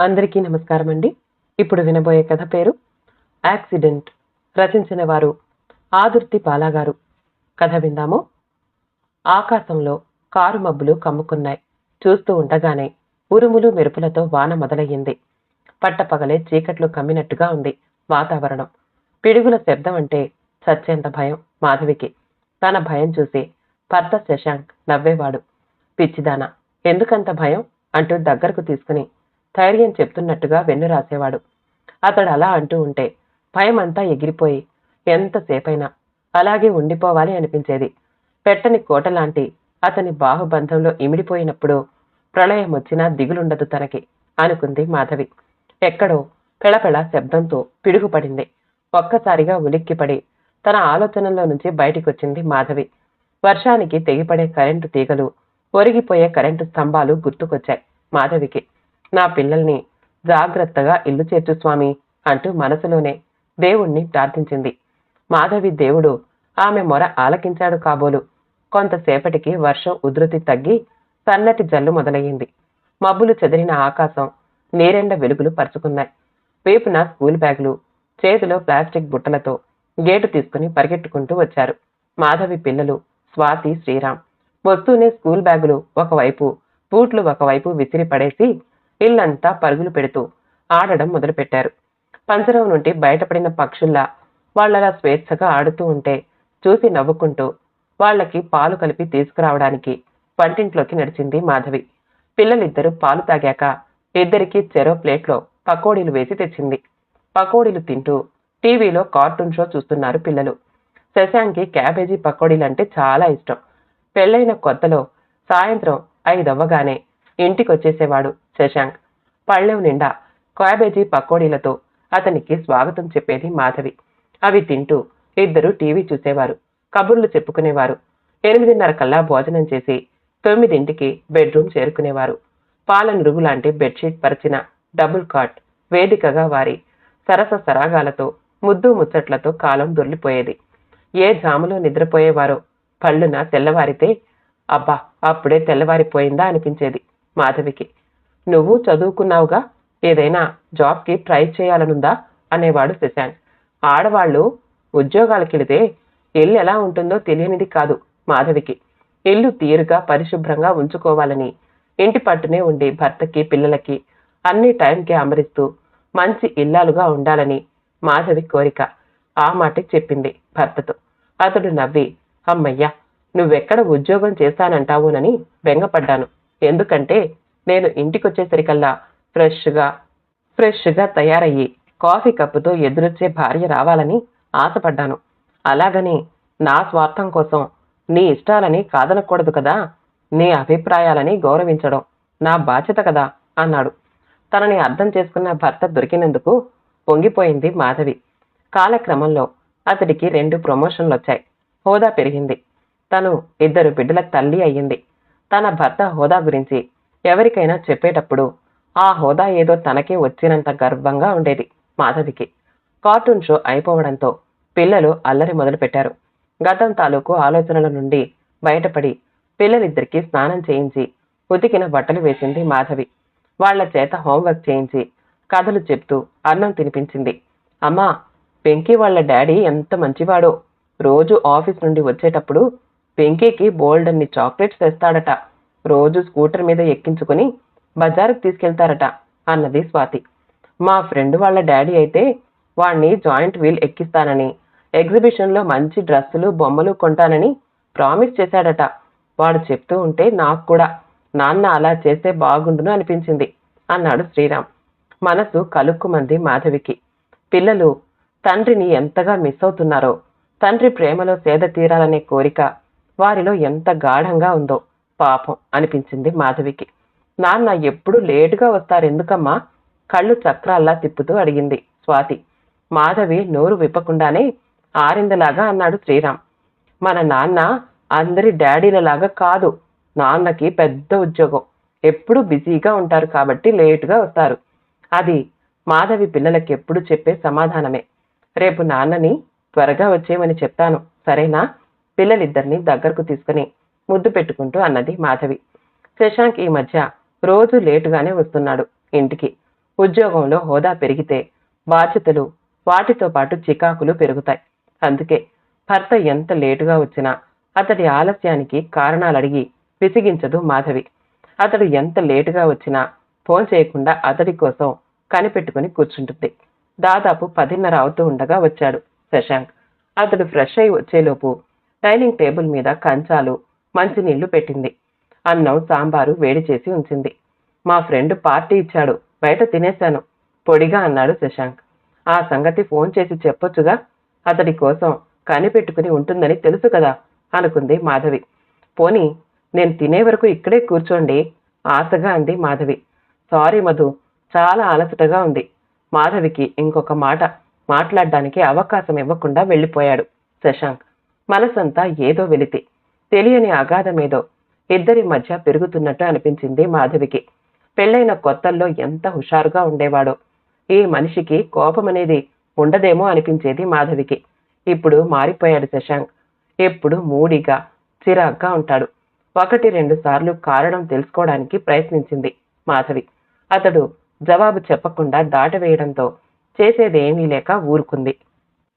అందరికీ నమస్కారం అండి ఇప్పుడు వినబోయే కథ పేరు యాక్సిడెంట్ రచించిన వారు ఆదుర్తి పాలాగారు. కథ విందాము. ఆకాశంలో కారు మబ్బులు కమ్ముకున్నాయి. చూస్తూ ఉండగానే ఉరుములు మెరుపులతో వాన మొదలయ్యింది. పట్టపగలే చీకట్లు కమ్మినట్టుగా ఉంది వాతావరణం. పిడుగుల శబ్దం అంటే చచ్చేంత భయం మాధవికి. తన భయం చూసి భర్త శశాంక్ నవ్వేవాడు. పిచ్చిదాన ఎందుకంత భయం? అంటూ దగ్గరకు తీసుకుని ధైర్యం చెప్తున్నట్టుగా వెన్ను రాసేవాడు. అతడు అలా అంటూ ఉంటే భయం అంతా ఎగిరిపోయి ఎంతసేపైనా అలాగే ఉండిపోవాలి అనిపించేది. పెట్టని కోటలాంటి అతని బాహుబంధంలో ఇమిడిపోయినప్పుడు ప్రళయం వచ్చినా దిగులుండదు తనకి అనుకుంది మాధవి. ఎక్కడో పెళపెళ శబ్దంతో పిడుగుపడింది. ఒక్కసారిగా ఉలిక్కిపడి తన ఆలోచనల్లో నుంచి బయటికొచ్చింది మాధవి. వర్షానికి తెగిపడే కరెంటు తీగలు ఒరిగిపోయే కరెంటు స్తంభాలు గుర్తుకొచ్చాయి మాధవికి. నా పిల్లల్ని జాగ్రత్తగా ఇల్లు చేర్చు స్వామి అంటూ మనసులోనే దేవుణ్ణి ప్రార్థించింది. మాధవి దేవుడు ఆమె మొర ఆలకించాడు కాబోలు. కొంతసేపటికి వర్షం ఉధృతి తగ్గి సన్నటి జల్లు మొదలయ్యింది. మబ్బులు చెదిరిన ఆకాశం నీరెండ వెలుగులు పరుచుకున్నాయి. వేపున స్కూల్ బ్యాగులు చేతిలో ప్లాస్టిక్ బుట్టలతో గేటు తీసుకుని పరిగెట్టుకుంటూ వచ్చారు. మాధవి పిల్లలు స్వాతి శ్రీరామ్ వస్తూనే స్కూల్ బ్యాగులు ఒకవైపు బూట్లు ఒకవైపు విసిరి పడేసి ఇల్లంతా పరుగులు పెడుతూ ఆడడం మొదలుపెట్టారు. పంజరం నుండి బయటపడిన పక్షుల్లా వాళ్ళలా స్వేచ్ఛగా ఆడుతూ ఉంటే చూసి నవ్వుకుంటూ వాళ్ళకి పాలు కలిపి తీసుకురావడానికి వంటింట్లోకి నడిచింది మాధవి. పిల్లలిద్దరూ పాలు తాగాక ఇద్దరికి చెరో ప్లేట్లో పకోడీలు వేసి తెచ్చింది. పకోడీలు తింటూ టీవీలో కార్టూన్ షో చూస్తున్నారు పిల్లలు. శశాంక్కి క్యాబేజీ పకోడీలంటే చాలా ఇష్టం. పెళ్ళైన కొత్తలో సాయంత్రం ఐదవ్వగానే ఇంటికి వచ్చేసేవాడు శశాంక్. పళ్ళెం నిండా క్యాబేజీ పకోడీలతో అతనికి స్వాగతం చెప్పేది మాధవి. అవి తింటూ ఇద్దరు టీవీ చూసేవారు కబుర్లు చెప్పుకునేవారు. ఎనిమిదిన్నర కల్లా భోజనం చేసి తొమ్మిదింటికి బెడ్రూమ్ చేరుకునేవారు. పాల నురుగు లాంటి బెడ్షీట్ పరిచిన డబుల్ కాట్ వేదికగా వారి సరస సరాగాలతో ముద్దు ముచ్చట్లతో కాలం దొర్లిపోయేది. ఏ జాములో నిద్రపోయేవారో పళ్ళున తెల్లవారితే అబ్బా అప్పుడే తెల్లవారిపోయిందా? అనిపించేది. మాధవికి. నువ్వు చదువుకున్నావుగా? ఏదైనా జాబ్కి ట్రై చేయాలనుందా? అనేవాడు శశాంక్ ఆడవాళ్ళు ఉద్యోగాలకెళితే ఇల్లు ఎలా ఉంటుందో తెలియనిది కాదు మాధవికి. ఇల్లు తీరుగా పరిశుభ్రంగా ఉంచుకోవాలని ఇంటి పట్టునే ఉండి భర్తకి పిల్లలకి అన్ని టైంకి అమరిస్తూ మంచి ఇల్లాలుగా ఉండాలని మాధవి కోరిక. ఆ మాట చెప్పింది భర్తతో. అతడు నవ్వి అమ్మయ్యా నువ్వెక్కడ ఉద్యోగం చేస్తానంటావునని బెంగపడ్డాను. ఎందుకంటే నేను ఇంటికొచ్చేసరికల్లా ఫ్రెష్గా ఫ్రెష్గా తయారయ్యి కాఫీ కప్పుతో ఎదురొచ్చే భార్య రావాలని ఆశపడ్డాను. అలాగని నా స్వార్థం కోసం నీ ఇష్టాలని కాదనకూడదు కదా నీ అభిప్రాయాలని గౌరవించడం నా బాధ్యత కదా అన్నాడు. తనని అర్థం చేసుకున్న భర్త దొరికినందుకు పొంగిపోయింది మాధవి. కాలక్రమంలో అతడికి రెండు ప్రమోషన్లు వచ్చాయి హోదా పెరిగింది. తను ఇద్దరు బిడ్డల తల్లి అయ్యింది. తన భర్త హోదా గురించి ఎవరికైనా చెప్పేటప్పుడు ఆ హోదా ఏదో తనకే వచ్చినంత గర్వంగా ఉండేది మాధవికి. కార్టూన్ షో అయిపోవడంతో పిల్లలు అల్లరి మొదలుపెట్టారు. గతం తాలూకు ఆలోచనల నుండి బయటపడి పిల్లలిద్దరికీ స్నానం చేయించి ఉతికిన బట్టలు వేసింది మాధవి. వాళ్ళ చేత హోంవర్క్ చేయించి కథలు చెప్తూ అన్నం తినిపించింది. అమ్మా వెంకీ వాళ్ళ డాడీ ఎంత మంచివాడో. రోజు ఆఫీస్ నుండి వచ్చేటప్పుడు వెంకీకి బోల్డ్ అన్ని చాక్లెట్స్ తెస్తాడట. రోజు స్కూటర్ మీద ఎక్కించుకుని బజారుకు తీసుకెళ్తారట అన్నది స్వాతి. మా ఫ్రెండ్ వాళ్ళ డాడీ అయితే వాణ్ణి జాయింట్ వీల్ ఎక్కిస్తానని ఎగ్జిబిషన్లో మంచి డ్రెస్సులు బొమ్మలు కొంటానని ప్రామిస్ చేశాడట. వాడు చెప్తూ ఉంటే నాకు కూడా నాన్న అలా చేస్తే బాగుండును అనిపించింది అన్నాడు శ్రీరామ్. మనసు కలుక్కుమంది మాధవికి. పిల్లలు తండ్రిని ఎంతగా మిస్ అవుతున్నారో తండ్రి ప్రేమలో సేద తీరాలనే కోరిక వారిలో ఎంత గాఢంగా ఉందో పాపం అనిపించింది మాధవికి. నాన్న ఎప్పుడు లేటుగా వస్తారెందుకమ్మా కళ్ళు చక్రాల్లా తిప్పుతూ అడిగింది స్వాతి. మాధవి నోరు విప్పకుండానే ఆరిందలాగా అన్నాడు శ్రీరామ్. మన నాన్న అందరి డాడీలలాగా కాదు. నాన్నకి పెద్ద ఉద్యోగం. ఎప్పుడు బిజీగా ఉంటారు కాబట్టి లేటుగా వస్తారు. అది మాధవి పిల్లలకి ఎప్పుడు చెప్పే సమాధానమే. రేపు నాన్నని త్వరగా వచ్చేయమని చెప్తాను. సరేనా? పిల్లలిద్దరిని దగ్గరకు తీసుకుని ముద్దు పెట్టుకుంటూ అన్నది మాధవి. శశాంక్ ఈ మధ్య రోజు లేటుగానే వస్తున్నాడు ఇంటికి. ఉద్యోగంలో హోదా పెరిగితే బాధ్యతలు వాటితో పాటు చికాకులు పెరుగుతాయి. అందుకే భర్త ఎంత లేటుగా వచ్చినా అతడి ఆలస్యానికి కారణాలు అడిగి విసిగించదు మాధవి. అతడు ఎంత లేటుగా వచ్చినా ఫోన్ చేయకుండా అతడి కోసం కనిపెట్టుకుని కూర్చుంటుంది. దాదాపు పదిన్నర అవుతూ ఉండగా వచ్చాడు శశాంక్. అతడు ఫ్రెష్ అయి వచ్చేలోపు డైనింగ్ టేబుల్ మీద కంచాలు మంచినీళ్ళు పెట్టింది. అన్నం సాంబారు వేడి చేసి ఉంచింది. మా ఫ్రెండ్ పార్టీ ఇచ్చాడు బయట తినేశాను పొడిగా అన్నాడు శశాంక్. ఆ సంగతి ఫోన్ చేసి చెప్పొచ్చుగా? అతడి కోసం కనిపెట్టుకుని ఉంటుందని తెలుసు కదా అనుకుంది మాధవి. పోనీ నేను తినే వరకు ఇక్కడే కూర్చోండి ఆశగా అంది మాధవి. సారీ మధు చాలా అలసటగా ఉంది. మాధవికి ఇంకొక మాట మాట్లాడడానికి అవకాశం ఇవ్వకుండా వెళ్ళిపోయాడు శశాంక్. మనసంతా ఏదో వెలితి. తెలియని అగాధమేదో ఇద్దరి మధ్య పెరుగుతున్నట్టు అనిపించింది మాధవికి. పెళ్ళైన కొత్తల్లో ఎంత హుషారుగా ఉండేవాడో. ఈ మనిషికి కోపం అనేది ఉండదేమో అనిపించేది మాధవికి. ఇప్పుడు మారిపోయాడు శశాంక్. ఎప్పుడు మూడిగా చిరాగ్గా ఉంటాడు. ఒకటి రెండు సార్లు కారణం తెలుసుకోవడానికి ప్రయత్నించింది మాధవి. అతడు జవాబు చెప్పకుండా దాటవేయడంతో చేసేదేమీ లేక ఊరుకుంది.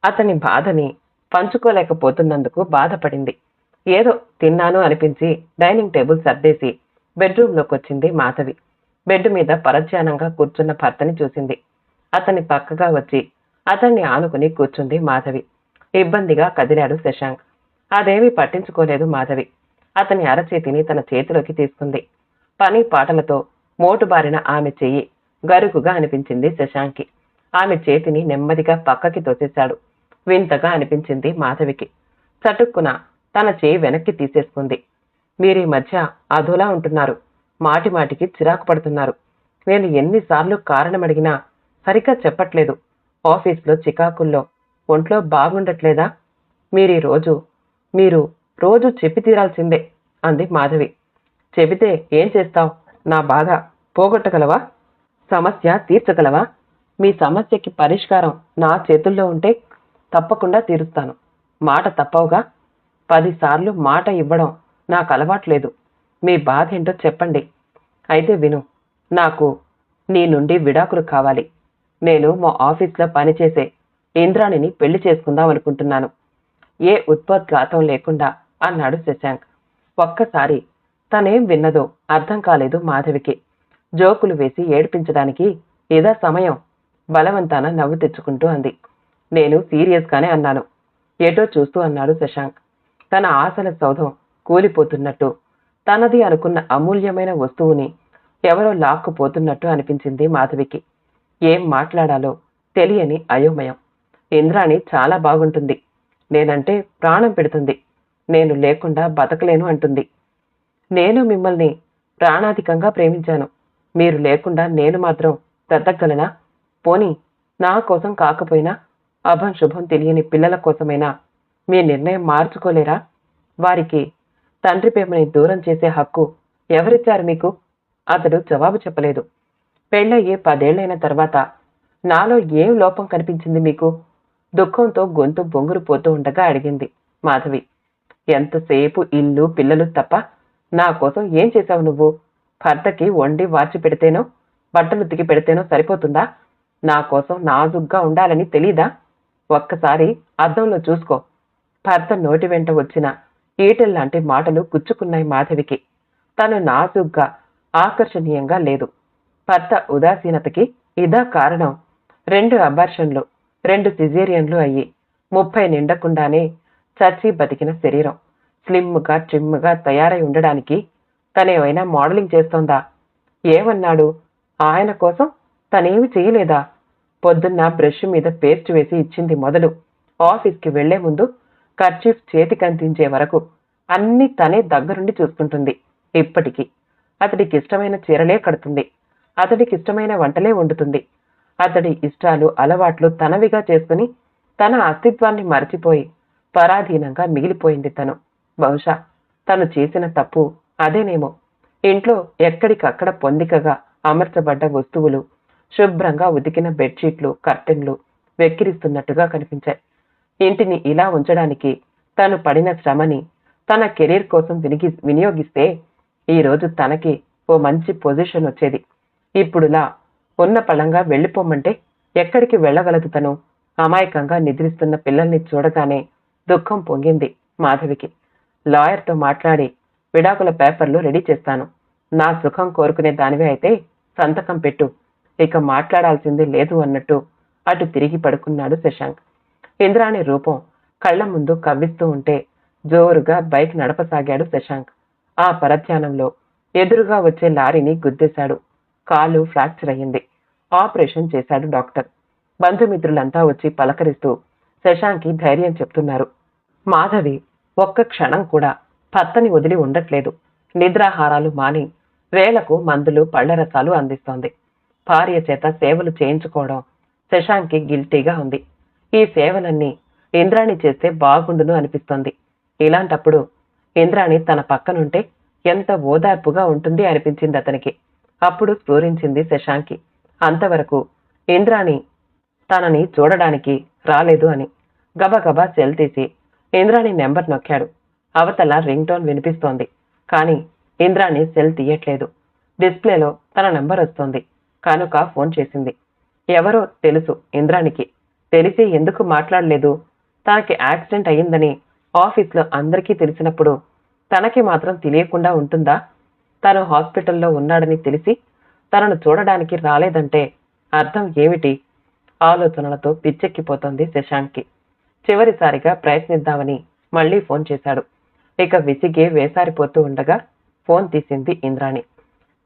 అతని బాధని పంచుకోలేకపోతున్నందుకు బాధపడింది. ఏదో తిన్నాను అనిపించి డైనింగ్ టేబుల్ సర్దేసి బెడ్రూమ్లోకి వచ్చింది మాధవి. బెడ్ మీద పరధ్యానంగా కూర్చున్న భర్తని చూసింది. అతని పక్కగా వచ్చి అతన్ని ఆనుకుని కూర్చుంది మాధవి. ఇబ్బందిగా కదిలాడు శశాంక్. అదేమీ పట్టించుకోలేదు మాధవి. అతని అరచేతిని తన చేతిలోకి తీసుకుంది. పని పాటలతో మోటుబారిన ఆమె చెయ్యి గరుకుగా అనిపించింది శశాంక్కి. ఆమె చేతిని నెమ్మదిగా పక్కకి తోసేశాడు. వింతగా అనిపించింది మాధవికి. చటుక్కున తన చేయి వెనక్కి తీసేసుకుంది. మీరీ మధ్య అదోలా ఉంటున్నారు. మాటి మాటికి చిరాకు పడుతున్నారు. నేను ఎన్నిసార్లు కారణం అడిగినా సరిగ్గా చెప్పట్లేదు. ఆఫీస్లో చికాకుల్లో ఒంట్లో బాగుండట్లేదా? మీరీ రోజు మీరు రోజు చెప్పి తీరాల్సిందే అంది మాధవి. చెబితే ఏం చేస్తావు? నా బాధ పోగొట్టగలవా? సమస్య తీర్చగలవా? మీ సమస్యకి పరిష్కారం నా చేతుల్లో ఉంటే తప్పకుండా తీరుస్తాను. మాట తప్పవుగా? పదిసార్లు మాట ఇవ్వడం నాకు అలవాట్లేదు మీ బాధ ఏంటో చెప్పండి. అయితే విను నాకు నీ నుండి విడాకులు కావాలి. నేను మా ఆఫీస్లో పనిచేసే ఇంద్రాణిని పెళ్ళి చేసుకుందాం అనుకుంటున్నాను ఏ ఉత్పత్ఘాతం లేకుండా అన్నాడు శశాంక్. ఒక్కసారి తనేం విన్నదో అర్థం కాలేదు మాధవికి. జోకులు వేసి ఏడిపించడానికి ఇదా సమయం? బలవంతాన నవ్వు తెచ్చుకుంటూ అంది. నేను సీరియస్గానే అన్నాను. ఏటో చూస్తూ అన్నాడు శశాంక్. తన ఆశల సౌధం కూలిపోతున్నట్టు తనది అనుకున్న అమూల్యమైన వస్తువుని ఎవరో లాక్కుపోతున్నట్టు అనిపించింది మాధవికి. ఏం మాట్లాడాలో తెలియని అయోమయం. ఇంద్రాణి చాలా బాగుంటుంది. నేనంటే ప్రాణం పెడుతుంది. నేను లేకుండా బతకలేను అంటుంది. నేను మిమ్మల్ని ప్రాణాధికంగా ప్రేమించాను. మీరు లేకుండా నేను మాత్రం బ్రతకగలనా? పోనీ నా కోసం కాకపోయినా అభం శుభం తెలియని పిల్లల కోసమైనా మీ నిర్ణయం మార్చుకోలేరా? వారికి తండ్రి ప్రేమని దూరం చేసే హక్కు ఎవరిచ్చారు మీకు? అతడు జవాబు చెప్పలేదు. పెళ్ళయ్యే పదేళ్ళైన తర్వాత నాలో ఏం లోపం కనిపించింది మీకు? దుఃఖంతో గొంతు బొంగురు పోతూ ఉండగా అడిగింది మాధవి. ఎంతసేపు ఇల్లు పిల్లలు తప్ప నా కోసం ఏం చేశావు నువ్వు? భర్తకి వండి వార్చి పెడితేనో బట్టలు ఉతికి పెడితేనో సరిపోతుందా? నా కోసం నాజుగ్గా ఉండాలని తెలీదా? ఒక్కసారి అద్దంలో చూసుకో. భర్త నోటి వెంట వచ్చిన ఈటెల్లాంటి మాటలు గుచ్చుకున్నాయి మాధవికి. తను నాజుగ్గా ఆకర్షణీయంగా లేదు. భర్త ఉదాసీనతకి ఇదా కారణం? రెండు అబార్షన్లు రెండు సిజేరియన్లు అయ్యి ముప్పై నిండకుండానే చచ్చి బతికిన శరీరం. స్లిమ్గా ట్రిమ్గా తయారై ఉండడానికి తనేమైనా మోడలింగ్ చేస్తోందా? ఏమన్నాడు? ఆయన కోసం తనేమి చేయలేదా? పొద్దున్న బ్రష్ మీద పేస్ట్ వేసి ఇచ్చింది మొదలు. ఆఫీస్కి వెళ్ళే ముందు కర్చీఫ్ చేతికందించే వరకు అన్ని తనే దగ్గరుండి చూసుకుంటుంది ఇప్పటికీ అతడికి ఇష్టమైన చీరలే కడుతుంది. అతడికి ఇష్టమైన వంటలే వండుతుంది. అతడి ఇష్టాలు అలవాట్లు తనవిగా చేసుకుని తన అస్తిత్వాన్ని మరచిపోయి పరాధీనంగా మిగిలిపోయింది తను. బహుశా తను చేసిన తప్పు అదేనేమో. ఇంట్లో ఎక్కడికక్కడ పొందికగా అమర్చబడ్డ వస్తువులు శుభ్రంగా ఉతికిన బెడ్షీట్లు కర్టెన్లు వెక్కిరిస్తున్నట్టుగా కనిపించాయి. ఇంటిని ఇలా ఉంచడానికి తను పడిన శ్రమని తన కెరీర్ కోసం వినిగి వినియోగిస్తే ఈరోజు తనకి ఓ మంచి పొజిషన్ వచ్చేది. ఇప్పుడులా ఉన్న పళంగా వెళ్ళిపోమంటే ఎక్కడికి వెళ్ళగలదు తను? అమాయకంగా నిద్రిస్తున్న పిల్లల్ని చూడగానే దుఃఖం పొంగింది మాధవికి. లాయర్తో మాట్లాడి విడాకుల పేపర్లు రెడీ చేస్తాను. నా సుఖం కోరుకునే దానివే అయితే సంతకం పెట్టు. ఇక మాట్లాడాల్సింది లేదు అన్నట్టు అటు తిరిగి పడుకున్నాడు శశాంక్. ఇంద్రాణి రూపం కళ్ళ ముందు కవ్విస్తూ ఉంటే జోరుగా బైక్ నడపసాగాడు శశాంక్. ఆ పరధ్యానంలో ఎదురుగా వచ్చే లారీని గుద్దేశాడు. కాలు ఫ్రాక్చర్ అయ్యింది. ఆపరేషన్ చేశాడు డాక్టర్. బంధుమిత్రులంతా వచ్చి పలకరిస్తూ శశాంక్కి ధైర్యం చెప్తున్నారు. మాధవి ఒక్క క్షణం కూడా భర్తని వదిలి ఉండట్లేదు. నిద్రాహారాలు మాని వేలకు మందులు పళ్ళరసాలు అందిస్తోంది. భార్య చేత సేవలు చేయించుకోవడం శశాంక్కి గిల్టీగా ఉంది. ఈ సేవలన్నీ ఇంద్రాణి చేస్తే బాగుండును అనిపిస్తోంది. ఇలాంటప్పుడు ఇంద్రాణి తన పక్కనుంటే ఎంత ఓదార్పుగా ఉంటుంది అనిపించింది అతనికి. అప్పుడు స్ఫూరించింది శశాంక్కి అంతవరకు ఇంద్రాణి తనని చూడడానికి రాలేదు అని గబగబా సెల్ తీసి ఇంద్రాణి నెంబర్ నొక్కాడు. అవతల రింగ్ టోన్ వినిపిస్తోంది. కానీ ఇంద్రాణి సెల్ తీయట్లేదు. డిస్ప్లేలో తన నెంబర్ వస్తోంది. కనుక ఫోన్ చేసింది. ఎవరో తెలుసు ఇంద్రానికి తెలిసి ఎందుకు మాట్లాడలేదు? తనకి యాక్సిడెంట్ అయ్యిందని ఆఫీస్లో అందరికీ తెలిసినప్పుడు తనకి మాత్రం తెలియకుండా ఉంటుందా? తను హాస్పిటల్లో ఉన్నాడని తెలిసి తనను చూడడానికి రాలేదంటే అర్థం ఏమిటి? ఆలోచనలతో పిచ్చెక్కిపోతోంది శశాంక్కి. చివరిసారిగా ప్రయత్నిద్దామని మళ్ళీ ఫోన్ చేశాడు. ఇక విసిగే వేసారిపోతూ ఉండగా ఫోన్ తీసింది ఇంద్రాణి.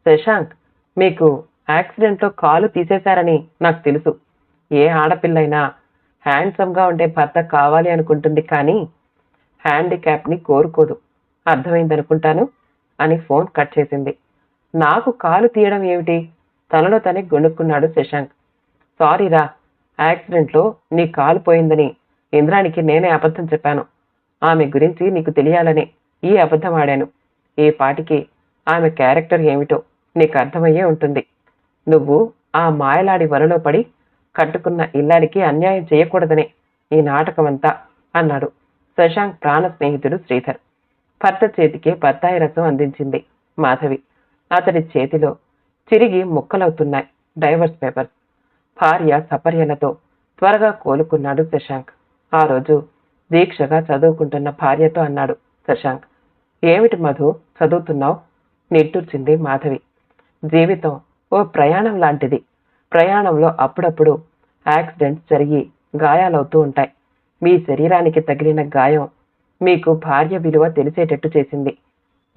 శశాంక్ మీకు యాక్సిడెంట్లో కాలు తీసేశారని నాకు తెలుసు. ఏ ఆడపిల్లైనా హ్యాండ్సమ్గా ఉండే భర్త కావాలి అనుకుంటుంది కానీ హ్యాండిక్యాప్ని కోరుకోదు. అర్థమైందనుకుంటాను అని ఫోన్ కట్ చేసింది. నాకు కాలు తీయడం ఏమిటి? తనలో తనే గొణుక్కున్నాడు శశాంక్. సారీరా యాక్సిడెంట్లో నీ కాలు పోయిందని ఇంద్రానికి నేనే అబద్ధం చెప్పాను. ఆమె గురించి నీకు తెలియాలని ఈ అబద్ధం ఆడాను. ఈ పాటికి ఆమె క్యారెక్టర్ ఏమిటో నీకు అర్థమయ్యే ఉంటుంది. నువ్వు ఆ మాయలాడి వలలో పడి కట్టుకున్న ఇల్లాడికి అన్యాయం చేయకూడదనే ఈ నాటకమంతా అన్నాడు శశాంక్ ప్రాణ స్నేహితుడు శ్రీధర్. భర్త చేతికి బత్తాయి రసం అందించింది మాధవి. అతడి చేతిలో చిరిగి ముక్కలవుతున్నాయి డైవర్స్ పేపర్స్. భార్య సపర్యలతో త్వరగా కోలుకున్నాడు శశాంక్. ఆ రోజు దీక్షగా చదువుకుంటున్న భార్యతో అన్నాడు శశాంక్. ఏమిటి మధు చదువుతున్నావు? నిట్టూర్చింది మాధవి. జీవితం ఓ ప్రయాణం లాంటిది. ప్రయాణంలో అప్పుడప్పుడు యాక్సిడెంట్స్ జరిగి గాయాలవుతూ ఉంటాయి. మీ శరీరానికి తగిలిన గాయం మీకు భార్య విలువ తెలిసేటట్టు చేసింది.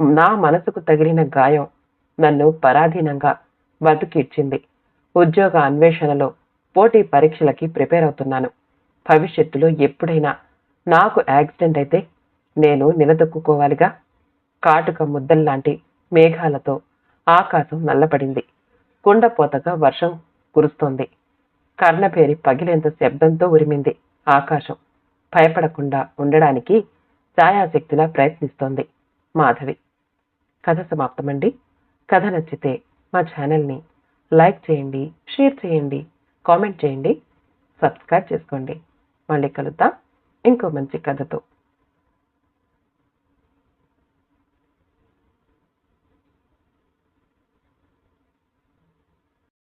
నా మనసుకు తగిలిన గాయం నన్ను పరాధీనంగా బతుకిడ్చింది ఉద్యోగ అన్వేషణలో పోటీ పరీక్షలకి ప్రిపేర్ అవుతున్నాను. భవిష్యత్తులో ఎప్పుడైనా నాకు యాక్సిడెంట్ అయితే నేను నిలదొక్కుకోవాలిగా. కాటుక ముద్దల్లాంటి మేఘాలతో ఆకాశం నల్లపడింది కుండపోతగా వర్షం కురుస్తోంది. కర్ణపేరి పగిలేంత శబ్దంతో ఉరిమింది ఆకాశం. భయపడకుండా ఉండడానికి ఛాయాశక్తిలా ప్రయత్నిస్తోంది మాధవి. కథ సమాప్తమండి. కథ నచ్చితే మా ఛానల్ని లైక్ చేయండి షేర్ చేయండి కామెంట్ చేయండి సబ్స్క్రైబ్ చేసుకోండి. మళ్ళీ కలుద్దాం. ఇంకో మంచి కథతో.